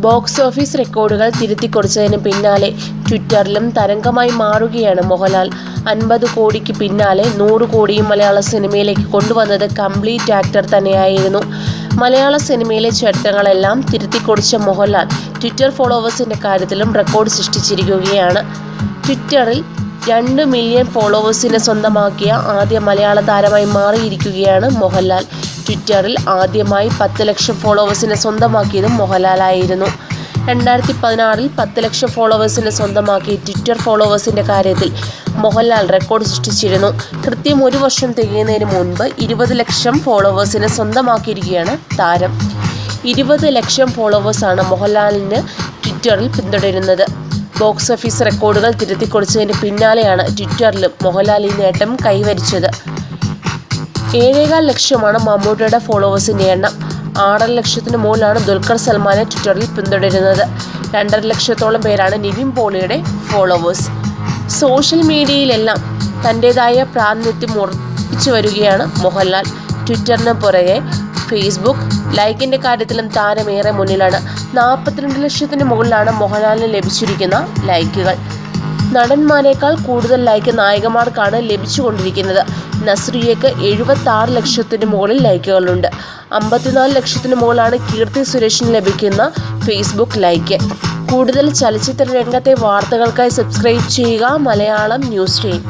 Box office റെക്കോർഡുകൾ തിരുത്തിക്കുറിച്ചതിന് പിന്നാലെ ട്വിറ്ററിലും തരംഗമായി മാറുകയാണ് മോഹൻലാൽ. അൻപത് കോടിക്ക് പിന്നാലെ നൂറ് കോടിയും മലയാള സിനിമയിലേക്ക് കൊണ്ടുവന്നത് കംപ്ലീറ്റ് ആക്ടർ തന്നെയായിരുന്നു. മലയാള സിനിമയിലെ ചരിത്രങ്ങളെല്ലാം തിരുത്തിക്കുറിച്ച മോഹൻലാൽ ട്വിറ്റർ ഫോളോവേഴ്സിന്റെ കാര്യത്തിലും റെക്കോർഡ് സൃഷ്ടിച്ചിരിക്കുകയാണ്. ട്വിറ്ററിൽ രണ്ട് മില്യൺ ഫോളോവേഴ്സിനെ സ്വന്തമാക്കിയ ആദ്യ മലയാള താരമായി മാറിയിരിക്കുകയാണ് മോഹൻലാൽ. ട്വിറ്ററിൽ ആദ്യമായി പത്ത് ലക്ഷം ഫോളോവേഴ്സിനെ സ്വന്തമാക്കിയതും മോഹൻലാലായിരുന്നു. രണ്ടായിരത്തി പതിനാറിൽ പത്ത് ലക്ഷം ഫോളോവേഴ്സിനെ സ്വന്തമാക്കി ട്വിറ്റർ ഫോളോവേഴ്സിന്റെ കാര്യത്തിൽ മോഹൻലാൽ റെക്കോർഡ് സൃഷ്ടിച്ചിരുന്നു. കൃത്യം ഒരു വർഷം തികയുന്നതിന് മുൻപ് ഇരുപത് ലക്ഷം ഫോളോവേഴ്സിനെ സ്വന്തമാക്കിയിരിക്കുകയാണ് താരം. ഇരുപത് ലക്ഷം ഫോളോവേഴ്സാണ് മോഹൻലാലിന് ട്വിറ്ററിൽ പിന്തുടരുന്നത്. ബോക്സ് ഓഫീസ് റെക്കോർഡുകൾ തിരുത്തിക്കൊടിച്ചതിന് പിന്നാലെയാണ് ട്വിറ്ററിലും മോഹൻലാൽ ഈ നേട്ടം കൈവരിച്ചത്. ഏഴേകാൽ ലക്ഷമാണ് മമ്മൂട്ടിയുടെ ഫോളോവേഴ്സിന്റെ എണ്ണം. ആറര ലക്ഷത്തിന് മുകളിലാണ് ദുൽഖർ സൽമാനെ ട്വിറ്ററിൽ പിന്തുടരുന്നത്. രണ്ടര ലക്ഷത്തോളം പേരാണ് നിവിൻ പോളിയുടെ ഫോളോവേഴ്സ്. സോഷ്യൽ മീഡിയയിലെല്ലാം തന്റേതായ പ്രാതിനിധ്യം ഉറപ്പിച്ചു വരികയാണ് മോഹൻലാൽ. ട്വിറ്ററിന് പുറകെ ഫേസ്ബുക്ക് ലൈക്കിന്റെ കാര്യത്തിലും താരമേറെ മുന്നിലാണ്. നാൽപ്പത്തിരണ്ട് ലക്ഷത്തിന് മുകളിലാണ് മോഹൻലാലിന് ലഭിച്ചിരിക്കുന്ന ലൈക്കുകൾ. നടന്മാരെക്കാൾ കൂടുതൽ ലൈക്ക് നായകന്മാർക്കാണ് ലഭിച്ചുകൊണ്ടിരിക്കുന്നത്. നസ്രിയയ്ക്ക് എഴുപത്തി ആറ് ലക്ഷത്തിന് മുകളിൽ ലൈക്കുകളുണ്ട്. അമ്പത്തിനാല് ലക്ഷത്തിന് മുകളിലാണ് കീർത്തി സുരേഷിന് ലഭിക്കുന്ന ഫേസ്ബുക്ക് ലൈക്ക്. കൂടുതൽ ചലച്ചിത്ര രംഗത്തെ വാർത്തകൾക്കായി സബ്സ്ക്രൈബ് ചെയ്യുക മലയാളം ന്യൂസ് ടീം.